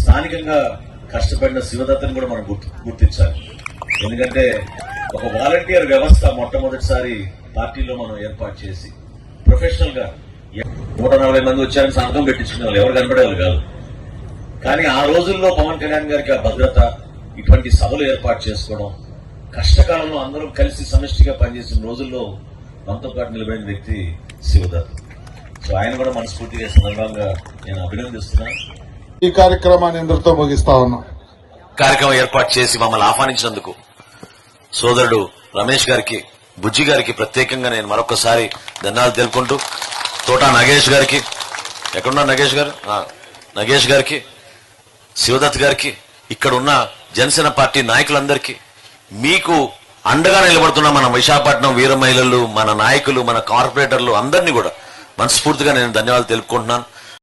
స్థానికంగా కష్టపడిన శివదత్తని కూడా మనం గుర్తు గుర్తించాలి. ఎందుకంటే ఒక వాలంటీర్ వ్యవస్థ మొట్టమొదటిసారి పార్టీలో మనం ఏర్పాటు చేసి ప్రొఫెషనల్గా నూట నలభై మంది వచ్చారని సంతకం పెట్టించుకునే వాళ్ళు ఎవరు కనపడేవాళ్ళు కాదు. కానీ ఆ రోజుల్లో పవన్ కళ్యాణ్ గారికి ఆ భద్రత ఇటువంటి సభలు ఏర్పాటు చేసుకోవడం కష్టకాలంలో అందరం కలిసి సమిష్టిగా పనిచేసిన రోజుల్లో మనతో పాటు నిలబడిన వ్యక్తి శివదత్ సో ఆయన కూడా మనస్ఫూర్తిగా సందర్భంగా నేను అభినందిస్తున్నాను ఈ కార్యక్రమాన్ని ఇందరితో ముగిస్తా ఉన్నాం. కార్యక్రమం ఏర్పాటు చేసి మమ్మల్ని ఆహ్వానించినందుకు సోదరుడు రమేష్ గారికి బుజ్జి గారికి ప్రత్యేకంగా నేను మరొకసారి ధన్యవాదాలు తెలుపుకుంటూ తోటా నగేష్ గారికి ఎక్కడున్నా నగేష్ గారు? ఆ, నగేష్ గారికి శివదత్ గారికి ఇక్కడ ఉన్న జనసేన పార్టీ నాయకులందరికీ మీకు అండగా నిలబడుతున్న మన విశాఖపట్నం వీర మహిళలు మన నాయకులు మన కార్పొరేటర్లు అందరినీ కూడా మనస్ఫూర్తిగా నేను ధన్యవాదాలు తెలుపుకుంటున్నాను.